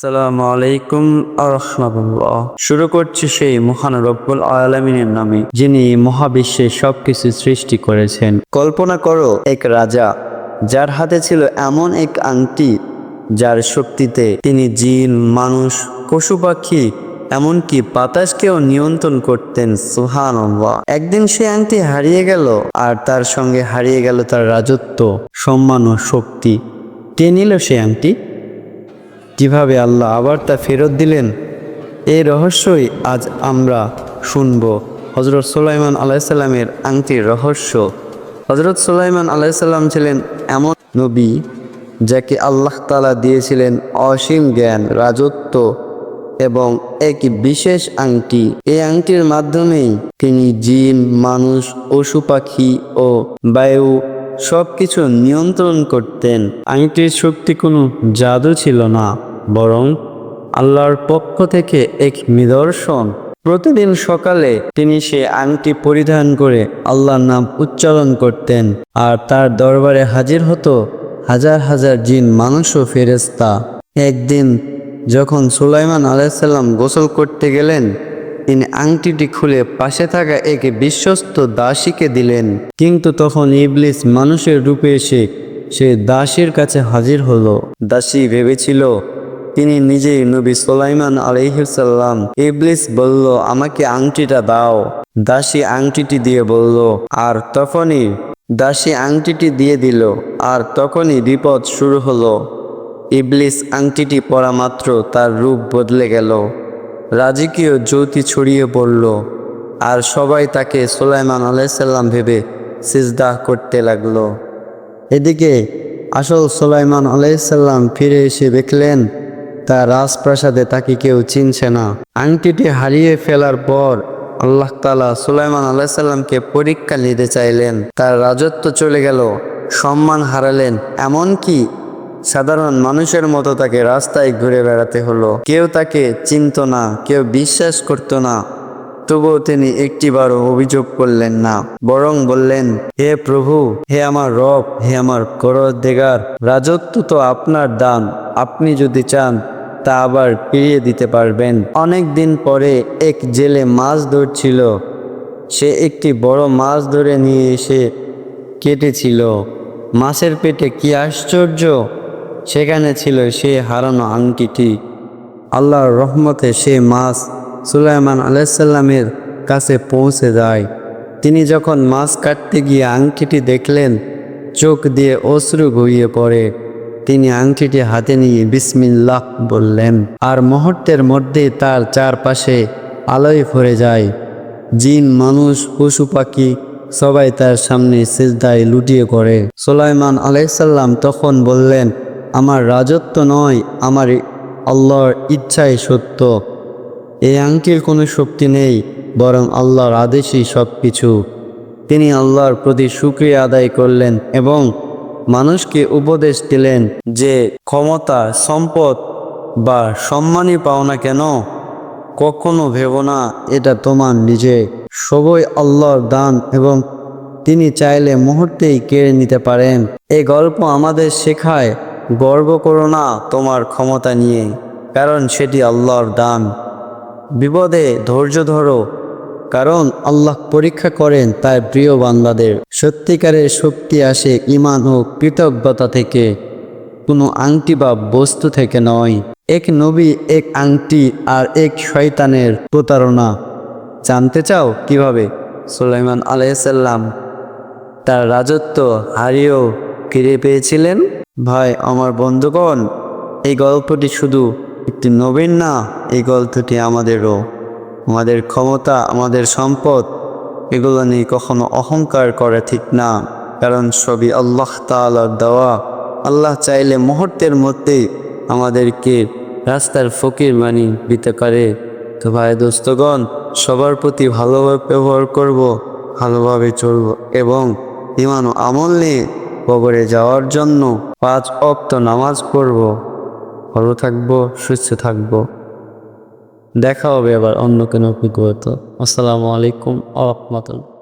আসসালামু আলাইকুম আরহামাতুল্লাহ শুরু করছি সেই মহান রব্বুল আলমিনের নামে, যিনি মহাবিশ্বে সবকিছু সৃষ্টি করেছেন। কল্পনা করো, এক রাজা, যার হাতে ছিল এমন এক আংটি, যার শক্তিতে তিনি জিন, মানুষ, পশু পাখি, এমনকি বাতাসকেও নিয়ন্ত্রণ করতেন সুহান একদিন সে আংটি হারিয়ে গেল, আর তার সঙ্গে হারিয়ে গেল তার রাজত্ব, সম্মান ও শক্তি। কে নিল সে আংটি? কীভাবে আল্লাহ আবার তা ফেরত দিলেন এই রহস্যই আজ আমরা শুনব। হজরত সুলাইমান আলাইসাল্লামের আংটির রহস্য। হজরত সুলাইমান আলাইসাল্লাম ছিলেন এমন নবী যাকে আল্লাহ তালা দিয়েছিলেন অসীম জ্ঞান, রাজত্ব এবং এক বিশেষ আংটি। এই আংটির মাধ্যমেই তিনি জিন, মানুষ, পশু পাখি ও বায়ু সবকিছু নিয়ন্ত্রণ করতেন। আংটির শক্তি কোনো জাদু ছিল না। বরং আল্লাহর পক্ষ থেকে এক নিদর্শন। প্রতিদিন সকালে তিনি সে আংটি পরিধান করে আল্লাহর নাম উচ্চারণ করতেন আর তার দরবারে হাজির হতো হাজার হাজার জিন মানুষ ও ফেরেস্তা একদিন যখন সুলাইমান আলাইসাল্লাম গোসল করতে গেলেন, তিনি আংটিটি খুলে পাশে থাকা এক বিশ্বস্ত দাসীকে দিলেন। কিন্তু তখন ইবলিস মানুষের রূপে এসে সে দাসীর কাছে হাজির হলো। দাসী ভেবেছিল তিনি নিজেই নবী সোলাইমান আলহিসাল্লাম ইবলিস বলল, আমাকে আংটিটা দাও। দাসী আংটিটি দিয়ে বলল, আর তখনই দাসী আংটিটি দিয়ে দিল, আর তখনই বিপদ শুরু হলো। ইবলিস আংটিটি পরা মাত্র তার রূপ বদলে গেল। রাজকীয় জ্যোতি ছড়িয়ে পড়ল, আর সবাই তাকে সোলাইমান আলাইসাল্লাম ভেবে সিজদাহ করতে লাগল। এদিকে আসল সোলাইমান আলাইসাল্লাম ফিরে এসে দেখলেন তার রাজপ্রাসাদে তাকে কেউ চিনছে না। আংটিটি হারিয়ে ফেলার পর আল্লাহ তালা সুলাইমান আলাইসাল্লামকে পরীক্ষা নিতে চাইলেন। তার রাজত্ব চলে গেল, সম্মান হারালেন, এমনকি সাধারণ মানুষের মতো তাকে রাস্তায় ঘুরে বেড়াতে হলো। কেউ তাকে চিনত না, কেউ বিশ্বাস করতো না, তবুও তিনি একটিবারও অভিযোগ করলেন না, বরং বললেন, হে প্রভু, হে আমার রব, হে আমার করদেগার রাজত্ব তো আপনার দান, আপনি যদি চান তা আবার ফিরিয়ে দিতে পারবেন। অনেক দিন পরে এক জেলে মাছ ধরছিল। সে একটি বড় মাছ ধরে নিয়ে এসে কেটেছিল। মাছের পেটে কি আশ্চর্য! সেখানে ছিল সে হারানো আংটিটি। আল্লাহর রহমতে সে মাছ সুলাইমান আলাইসাল্লামের কাছে পৌঁছে যায়। তিনি যখন মাছ কাটতে গিয়ে আংটিটি দেখলেন, চোখ দিয়ে অশ্রু গড়িয়ে পড়ে। তিনি আংটিটি হাতে নিয়ে বিসমিল্লাহ বললেন, আর মুহূর্তের মধ্যে তার চারপাশে আলোয় ভরে যায়। জিন, মানুষ, পশু, পাখি সবাই তার সামনে সিজদায় লুটিয়ে করে সোলাইমান আলাইসাল্লাম তখন বললেন, আমার রাজত্ব নয়, আমার আল্লাহর ইচ্ছাই সত্য। এই আংটির কোনো শক্তি নেই, বরং আল্লাহর আদেশই সব কিছু তিনি আল্লাহর প্রতি সুক্রিয়া আদায় করলেন এবং মানুষকে উপদেশ দিলেন যে, ক্ষমতা, সম্পদ বা সম্মানই পাও না কেন? কখনো ভেব না, এটা তোমার নিজে। সবই আল্লাহর দান এবং তিনি চাইলে মুহূর্তেই কেড়ে নিতে পারেন। এই গল্প আমাদের শেখায়, গর্ব করো না তোমার ক্ষমতা নিয়ে, কারণ সেটি আল্লাহর দান। বিপদে ধৈর্য ধরো কারণ আল্লাহ পরীক্ষা করেন তার প্রিয় বান্দাদের। সত্যিকারের শক্তি আসে ইমান ও কৃতজ্ঞতা থেকে। কোনো আংটি বা বস্তু থেকে নয়। এক নবী, এক আংটি আর এক শয়তানের প্রতারণা। জানতে চাও কীভাবে? সুলাইমান আলাইসাল্লাম তার রাজত্ব হারিয়েও ফিরে পেয়েছিলেন? ভাই, আমার বন্ধুগণ, এই গল্পটি শুধু একটি নবীন না, এই গল্পটি আমাদেরও। আমাদের ক্ষমতা, আমাদের সম্পদ, এগুলো নিয়ে কখনো অহংকার করে ঠিক না। কারণ সবই আল্লাহ তালার দেওয়া। আল্লাহ চাইলে মুহূর্তের মধ্যেই আমাদেরকে রাস্তার ফকির মানি দিতে পারে। তো ভাই দোস্তগণ, সবার প্রতি ভালোভাবে ব্যবহার করব, ভালোভাবে চলব এবং ইমান আমল নিয়ে কবরে যাওয়ার জন্য পাঁচ অক্ত নামাজ পড়ব। ভালো থাকব, সুস্থ থাকব। দেখা হবে আবার অন্য কোনো অভিজ্ঞতা। আসসালামু আলাইকুম আহমতুল্লাহ